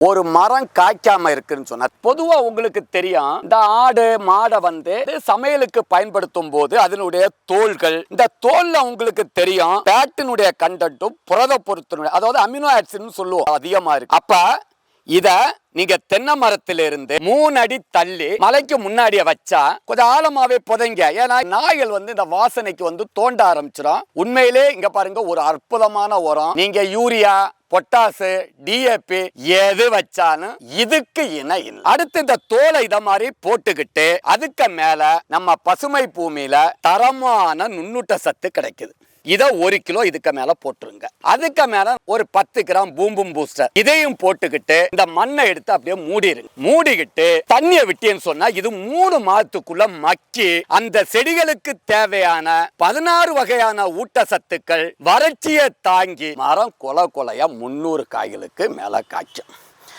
ஒரு மரம் காய்க்காம இருக்குன்னு சொன்னா பொதுவா உங்களுக்கு தெரியும் இந்த ஆடு மாடை வந்து சமையலுக்கு பயன்படுத்தும் போது அதனுடைய தோல்கள் இந்த தோல்ல உங்களுக்கு தெரியும் பேட்டினுடைய கண்டென்ட்டும் புரத பொருத்தினுடைய அதாவது அமினோ ஆசிட்னு சொல்லுவோம் அதிகமா இருக்கு. அப்ப இத நீங்க தென்னை மரத்திலிருந்து மூணு அடி தள்ளி மலைக்கு முன்னாடியே வச்சா கொஞ்சம் ஆழமாவே புதைங்க. ஏன்னா நாய்கள் வந்து இந்த வாசனைக்கு வந்து தோண்ட ஆரம்பிச்சிடும் உண்மையிலே இங்க பாருங்க ஒரு அற்புதமான உரம். நீங்க யூரியா பொட்டாசு டிஏபி எது வச்சாலும் இதுக்கு இணை இல்லை. அடுத்து இந்த தோலை இத மாதிரி போட்டுக்கிட்டு அதுக்கு மேல நம்ம பசுமை பூமியில தரமான நுண்ணூட்ட சத்து கிடைக்குது. இதை ஒரு கிலோ இதுக்கு மேல போட்டுருங்க. அதுக்கு மேல ஒரு பத்து கிராம் பூம்பும் பூஸ்டர். இதையும் போட்டுக்கிட்டு இந்த மண்ணை எடுத்து அப்படியே மூடிடுங்க மூடிக்கிட்டு தண்ணியை விட்டேன்னு சொன்னா இது மூணு மாதத்துக்குள்ள மக்கி அந்த செடிகளுக்கு தேவையான பதினாறு வகையான ஊட்டச்சத்துக்கள் வறட்சியை தாங்கி மரம் கொலை கொலையா முன்னூறு காய்களுக்கு மேல காய்ச்சும்.